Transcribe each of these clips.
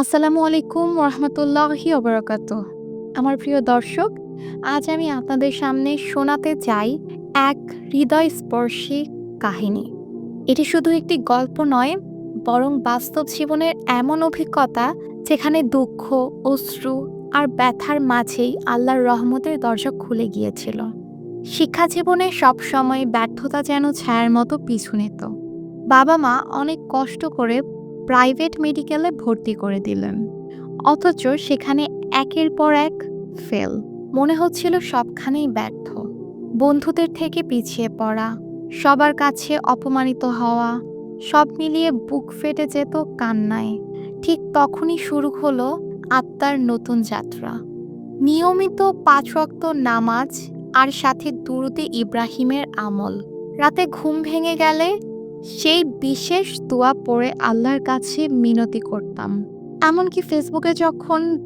আসসালামু আলাইকুম রহমতুল্লাহি ওবরাকাত আমার প্রিয় দর্শক, আজ আমি আপনাদের সামনে শোনাতে চাই এক হৃদয়স্পর্শী কাহিনী। এটি শুধু একটি গল্প নয়, বরং বাস্তব জীবনের এমন অভিজ্ঞতা যেখানে দুঃখ, অশ্রু আর ব্যথার মাঝেই আল্লাহর রহমতের দরজা খুলে গিয়েছিল। শিক্ষা জীবনে সবসময় ব্যর্থতা যেন ছায়ার মতো পিছু নিত। বাবা মা অনেক কষ্ট করে প্রাইভেট মেডিকেলে ভর্তি করে দিলেন। অথচ সেখানে একের পর এক ফেল। মনে হচ্ছিল সবখানেই ব্যর্থ। বন্ধুদের থেকে পিছিয়ে পড়া, সবার কাছে অপমানিত হওয়া, সব মিলিয়ে বুক ফেটে যেত কান্নায়। ঠিক তখনই শুরু হলো আত্মার নতুন যাত্রা। নিয়মিত পাঁচ রক্ত নামাজ আর সাথে দুরুদে ইব্রাহিমের আমল। রাতে ঘুম ভেঙে গেলে সেই বিশেষ দোয়া পড়ে আল্লাহর কাছে মিনতি করতাম। এমনকি ফেসবুকে যখন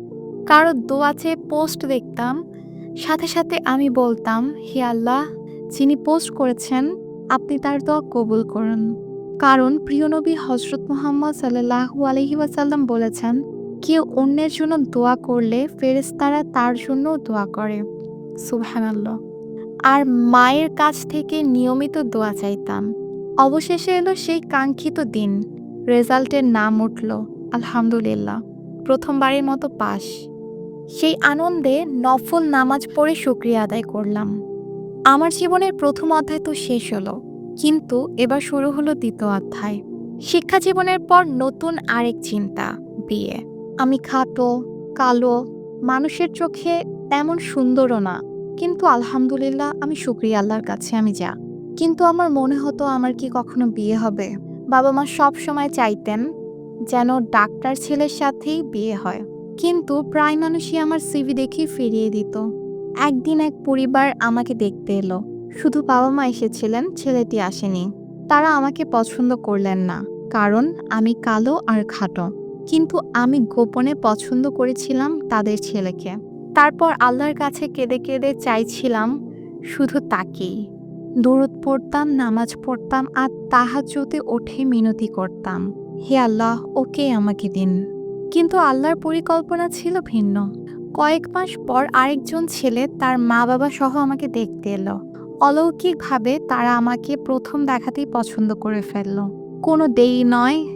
কারও দোয়া চেয়ে পোস্ট দেখতাম, সাথে সাথে আমি বলতাম, হে আল্লাহ, যিনি পোস্ট করেছেন, আপনি তার দোয়া কবুল করুন। কারণ প্রিয় নবী হজরত মোহাম্মদ সাল্লাহু আলহি ওয়াসাল্লাম বলেছেন, কেউ অন্যের জন্য দোয়া করলে ফেরেস্তারা তার জন্য দোয়া করে। সুবহানাল্লাহ। আর মায়ের কাছ থেকে নিয়মিত দোয়া চাইতাম। অবশেষে এলো সেই কাঙ্ক্ষিত দিন। রেজাল্টের নাম উঠল, আলহামদুলিল্লাহ, প্রথমবারের মতো পাস সেই আনন্দে নফল নামাজ পড়ে শুক্রিয়া আদায় করলাম। আমার জীবনের প্রথম অধ্যায় তো শেষ হলো, কিন্তু এবার শুরু হলো দ্বিতীয় অধ্যায়। শিক্ষা জীবনের পর নতুন আরেক চিন্তা, বিয়ে। আমি খাটো, কালো, মানুষের চোখে তেমন সুন্দরও না, কিন্তু আলহামদুলিল্লাহ আমি শুক্রিয়া আল্লাহর কাছে আমি যা। কিন্তু আমার মনে হতো আমার কি কখনো বিয়ে হবে। বাবা মা সব সময় চাইতেন যেন ডাক্তার ছেলের সাথেই বিয়ে হয়। কিন্তু প্রায় মানুষই আমার সিভি দেখে ফিরিয়ে দিত। একদিন এক পরিবার আমাকে দেখতে এলো। শুধু বাবা মা এসেছিলেন, ছেলেটি আসেনি। তারা আমাকে পছন্দ করলেন না, কারণ আমি কালো আর খাটো। কিন্তু আমি গোপনে পছন্দ করেছিলাম তাদের ছেলেকে। তারপর আল্লাহর কাছে কেঁদে কেঁদে চাইছিলাম শুধু তাকেই। দূরত পড়তাম, নামাজ পড়তাম, আর তাহাজ্জুদে ওঠে মিনতি করতাম। হে আল্লাহ, ওকে আমাকে দিন। কিন্তু আল্লাহর পরিকল্পনা ছিল ভিন্ন। কয়েক মাস পর আরেকজন ছেলে তার মা বাবা সহ আমাকে দেখতে এলো। অলৌকিকভাবে তারা আমাকে প্রথম দেখাতেই পছন্দ করে ফেলল। কোনো দেরি নয়,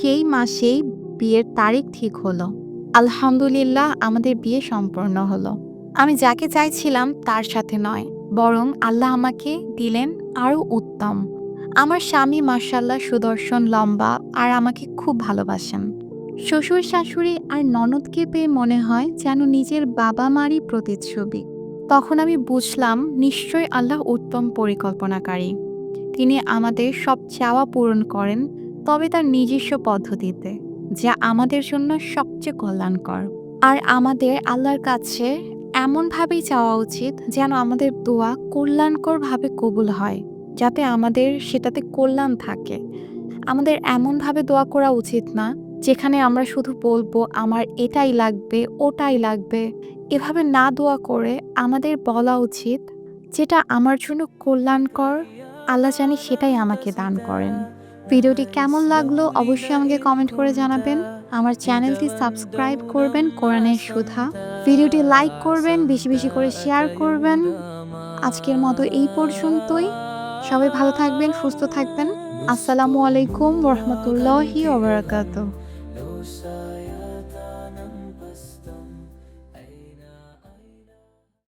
সেই মাসেই বিয়ের তারিখ ঠিক হলো। আলহামদুলিল্লাহ, আমাদের বিয়ে সম্পন্ন হলো। আমি যাকে চাইছিলাম তার সাথে নয়। বরং আল্লাহ আমাকে দিলেন আরও উত্তম। আমার স্বামী মার্শাল্লাহ সুদর্শন, লম্বা আর আমাকে খুব ভালোবাসেন। শ্বশুর, শাশুড়ি আর ননদকে পেয়ে মনে হয় যেন নিজের বাবা মারই প্রতিচ্ছবি। তখন আমি বুঝলাম নিশ্চয় আল্লাহ উত্তম পরিকল্পনাকারী। তিনি আমাদের সব চাওয়া পূরণ করেন, তবে তার নিজস্ব পদ্ধতিতে, যা আমাদের জন্য সবচেয়ে কল্যাণকর। আর আমাদের আল্লাহর কাছে এমনভাবেই চাওয়া উচিত যেন আমাদের দোয়া কল্যাণকরভাবে কবুল হয়, যাতে আমাদের সেটাতে কল্যাণ থাকে। আমাদের এমনভাবে দোয়া করা উচিত না, যেখানে আমরা শুধু বলব, আমার এটাই লাগবে, ওটাই লাগবে। এভাবে না দোয়া করে আমাদের বলা উচিত, যেটা আমার জন্য কল্যাণকর, আল্লাহ জানি সেটাই আমাকে দান করেন। ভিডিওটি কেমন লাগল অবশ্যই আমাকে কমেন্ট করে জানাবেন। আমার চ্যানেলটি সাবস্ক্রাইব করবেন কোরআনের সুধা। ভিডিওটি লাইক করবেন, বেশি বেশি করে শেয়ার করবেন। আজকের মতো এই পর্যন্তই। সবাই ভালো থাকবেন, সুস্থ থাকবেন। আসসালামু আলাইকুম রহমতুল্লাহি ওবরাকাতুহ